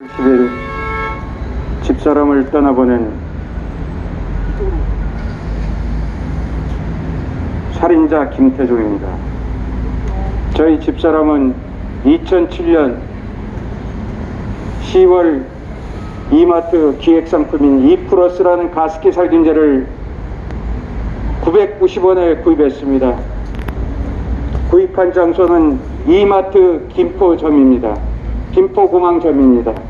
10일 집사람을 떠나보낸 살인자 김태종입니다. 저희 집사람은 2007년 10월 이마트 기획상품인 이플러스라는 가습기 살균제를 990원에 구입했습니다. 구입한 장소는 이마트 김포점입니다. 김포공항점입니다.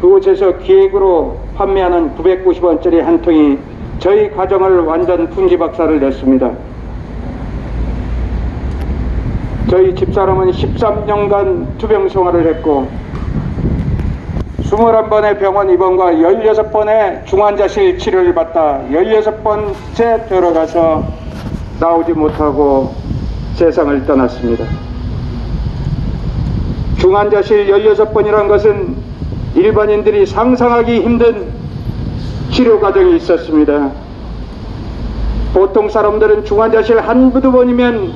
그, 그곳에서 기획으로 판매하는 990원짜리 한 통이 저희 가정을 완전 풍지박살을 냈습니다. 저희 집사람은 13년간 투병 생활을 했고 21번의 병원 입원과 16번의 중환자실 치료를 받다 16번째 들어가서 나오지 못하고 세상을 떠났습니다. 중환자실 16번이란 것은 일반인들이 상상하기 힘든 치료 과정이 있었습니다. 보통 사람들은 중환자실 한두 번이면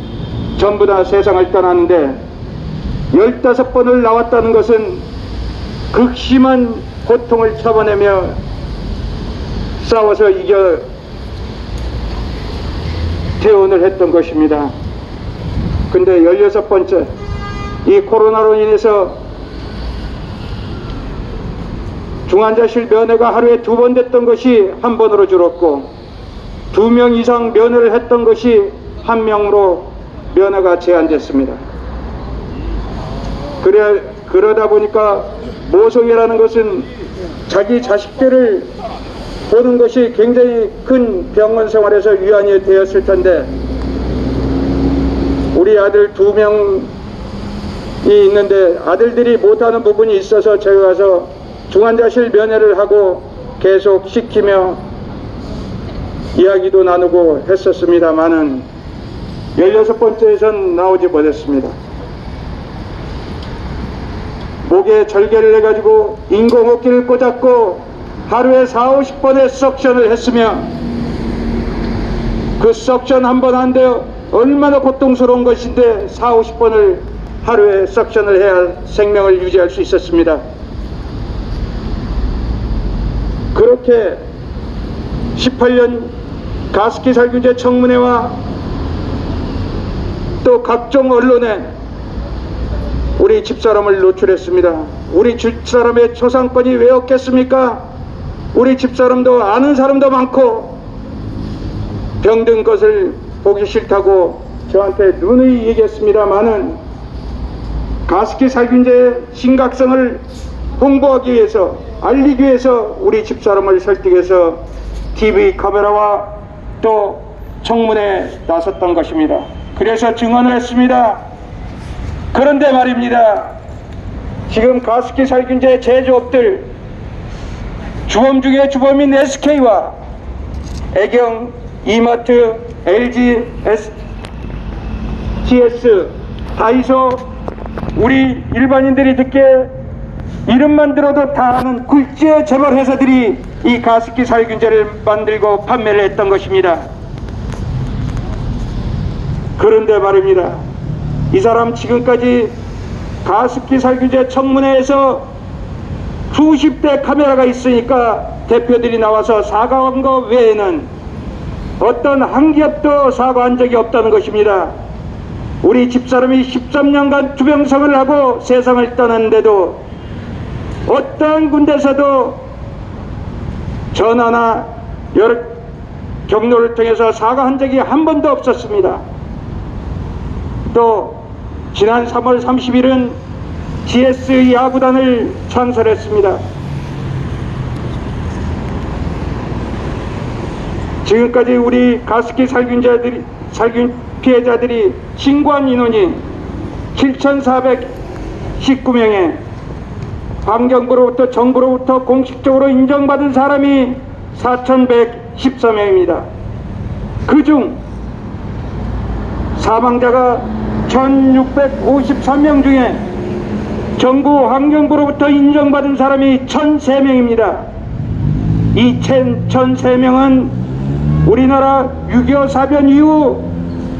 전부 다 세상을 떠나는데 15번을 나왔다는 것은 극심한 고통을 참아내며 싸워서 이겨 퇴원을 했던 것입니다. 근데 16번째 이 코로나로 인해서 중환자실 면회가 하루에 두 번 됐던 것이 한 번으로 줄었고 두 명 이상 면회를 했던 것이 한 명으로 면회가 제한됐습니다. 그래, 그러다 보니까 모성이라는 것은 자기 자식들을 보는 것이 굉장히 큰 병원 생활에서 위안이 되었을 텐데 우리 아들 두 명이 있는데 아들들이 못하는 부분이 있어서 제가 가서 중환자실 면회를 하고 계속 시키며 이야기도 나누고 했었습니다만은 16번째에선 나오지 못했습니다. 목에 절개를 해가지고 인공호흡기를 꽂았고 하루에 4, 50번의 석션을 했으며 그 석션 한 번 한데 얼마나 고통스러운 것인데 4, 50번을 하루에 석션을 해야 생명을 유지할 수 있었습니다. 그렇게 18년 가습기 살균제 청문회와 또 각종 언론에 우리 집사람을 노출했습니다. 우리 집사람의 초상권이 왜 없겠습니까? 우리 집사람도 아는 사람도 많고 병든 것을 보기 싫다고 저한테 눈의 얘기했습니다만은 가습기 살균제의 심각성을 홍보하기 위해서 알리기 위해서 우리 집사람을 설득해서 TV 카메라와 또 청문회에 나섰던 것입니다. 그래서 증언을 했습니다. 그런데 말입니다. 지금 가습기 살균제 제조업들 주범 중에 주범인 SK와 애경, 이마트, LG, S, GS, 다이소 우리 일반인들이 듣기에 이름만 들어도 다 아는 굴지의 재벌 회사들이 이 가습기 살균제를 만들고 판매를 했던 것입니다. 그런데 말입니다. 이 사람 지금까지 가습기 살균제 청문회에서 수십 대 카메라가 있으니까 대표들이 나와서 사과한 것 외에는 어떤 한 기업도 사과한 적이 없다는 것입니다. 우리 집사람이 13년간 투병생활을 하고 세상을 떠났는데도 어떤 군데서도 전화나 여러 경로를 통해서 사과한 적이 한 번도 없었습니다. 또 지난 3월 30일은 GS 야구단을 창설했습니다. 지금까지 우리 가습기 살균자들이 살균 피해자들이 신고한 인원이 7,419명에 환경부로부터 정부로부터 공식적으로 인정받은 사람이 4,114명입니다. 그중 사망자가 1,653명 중에 정부 환경부로부터 인정받은 사람이 1,003명입니다. 이 1,003명은 우리나라 6.25 사변 이후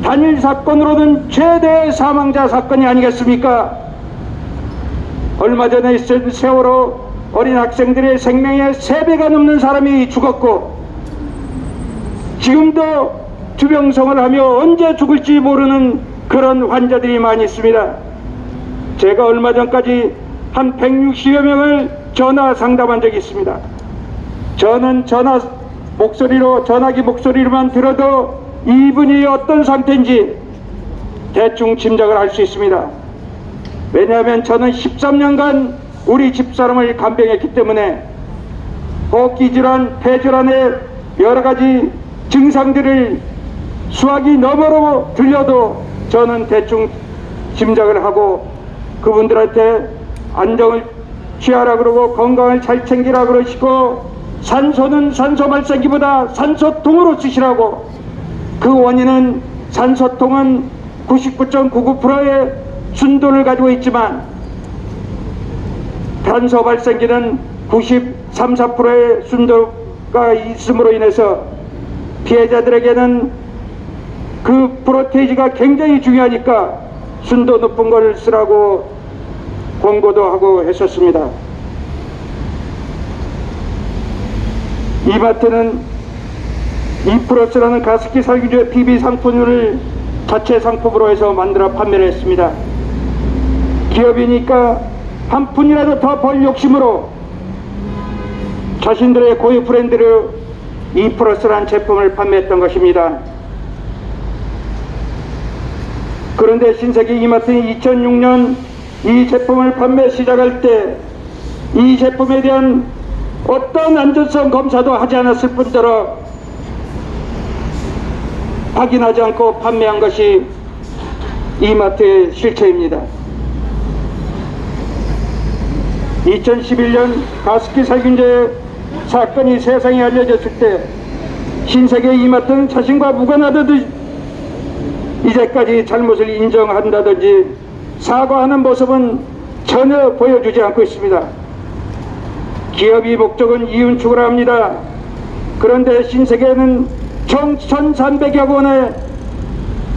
단일 사건으로는 최대 사망자 사건이 아니겠습니까? 얼마 전에 있었던 세월호 어린 학생들의 생명의 세배가 넘는 사람이 죽었고 지금도 주병성을 하며 언제 죽을지 모르는 그런 환자들이 많이 있습니다. 제가 얼마 전까지 한 160여 명을 전화 상담한 적이 있습니다. 저는 전화 목소리로 전화기 목소리로만 들어도 이분이 어떤 상태인지 대충 짐작을 할 수 있습니다. 왜냐하면 저는 13년간 우리 집사람을 간병했기 때문에 호흡기 질환, 폐질환의 여러 가지 증상들을 수학이 너머로 들려도 저는 대충 짐작을 하고 그분들한테 안정을 취하라 그러고 건강을 잘 챙기라 그러시고 산소는 산소 발생기보다 산소통으로 쓰시라고. 그 원인은 산소통은 99.99%의 순도를 가지고 있지만 탄소 발생기는 93, 4%의 순도가 있음으로 인해서 피해자들에게는 그 프로테이지가 굉장히 중요하니까 순도 높은 걸 쓰라고 권고도 하고 했었습니다. 이마트는 이프로스라는 가습기 살균제 PB 상품을 자체 상품으로 해서 만들어 판매를 했습니다. 기업이니까 한 푼이라도 더 벌 욕심으로 자신들의 고유 브랜드로 이프로스라는 제품을 판매했던 것입니다. 그런데 신세계 이마트는 2006년 이 제품을 판매 시작할 때 이 제품에 대한 어떤 안전성 검사도 하지 않았을 뿐더러 확인하지 않고 판매한 것이 이마트의 실체입니다. 2011년 가습기 살균제 사건이 세상에 알려졌을 때 신세계 이마트는 자신과 무관하듯 이제까지 잘못을 인정한다든지 사과하는 모습은 전혀 보여주지 않고 있습니다. 기업이 목적은 이윤축을 합니다. 그런데 신세계는 총 1,300여 원의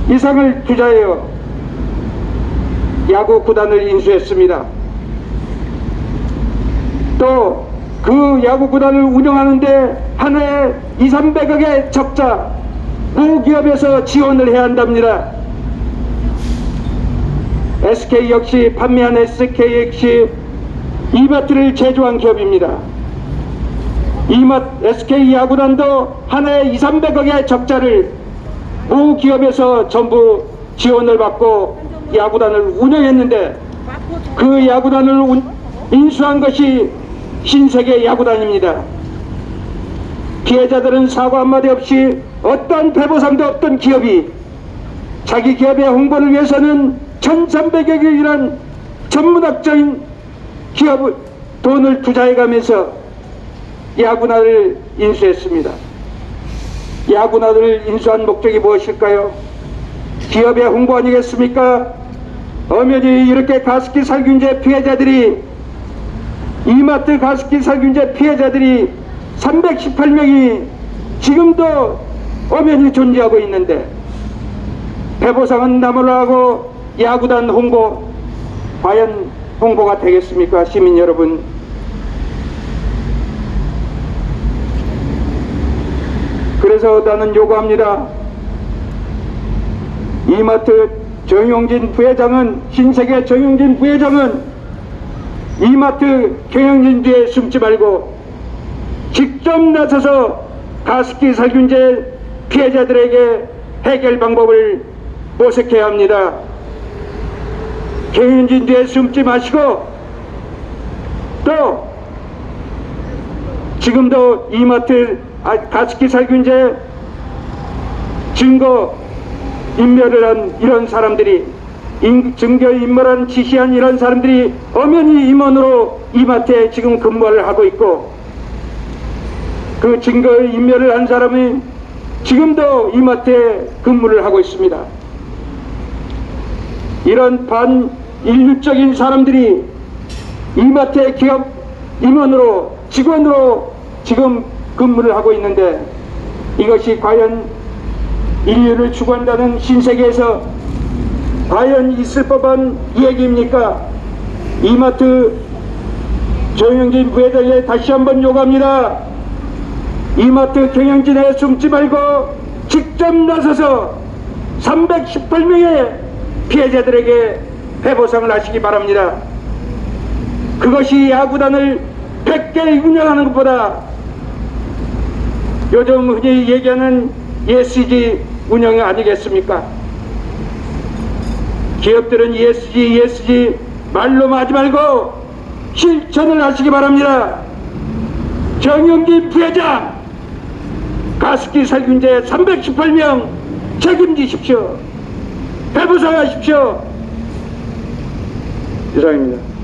이상을 투자해요. 야구 구단을 인수했습니다. 또 그 야구 구단을 운영하는데 한 해에 2, 300억의 적자 무기업에서 지원을 해야 한답니다. SK 역시 판매한 SK 역시 이마트를 제조한 기업입니다. 이마 SK 야구단도 한 해에 2, 300억의 적자를 모 기업에서 전부 지원을 받고 야구단을 운영했는데 그 야구단을 운- 인수한 것이 신세계 야구단입니다. 피해자들은 사과 한마디 없이 어떤 배보상도 없던 기업이 자기 기업의 홍보를 위해서는 1300억이라는 전문학적인 기업을 돈을 투자해가면서 야구나를 인수했습니다. 야구나를 인수한 목적이 무엇일까요? 기업의 홍보 아니겠습니까? 엄연히 이렇게 가습기 살균제 피해자들이 이마트 가습기 살균제 피해자들이 318명이 지금도 엄연히 존재하고 있는데 배보상은 나무를 하고 야구단 홍보 과연 홍보가 되겠습니까 시민 여러분? 그래서 나는 요구합니다. 이마트 정용진 부회장은 신세계 정용진 부회장은 이마트 경영진 뒤에 숨지 말고 직접 나서서 가습기 살균제 피해자들에게 해결 방법을 모색해야 합니다. 경영진 뒤에 숨지 마시고 또 지금도 이마트 아, 가습기 살균제 증거 인멸을 한 이런 사람들이 인- 증거 인멸한 지시한 이런 사람들이 엄연히 임원으로 이마트에 지금 근무를 하고 있고 그 증거 인멸을 한 사람이 지금도 이마트에 근무를 하고 있습니다. 이런 반인륜적인 사람들이 이마트의 기업 임원으로 직원으로 지금 근무를 하고 있는데 이것이 과연 인류를 추구한다는 신세계에서 과연 있을 법한 얘기입니까? 이마트 정영진 부회장에 다시 한번 요구합니다. 이마트 경영진에 숨지 말고 직접 나서서 318명의 피해자들에게 회보상을 하시기 바랍니다. 그것이 야구단을 100개 운영하는 것보다 요즘 흔히 얘기하는 ESG 운영이 아니겠습니까? 기업들은 ESG, ESG 말로만 하지 말고 실천을 하시기 바랍니다. 정영진 부회장 가습기 살균제 318명 책임지십시오. 배부상하십시오. 이상입니다.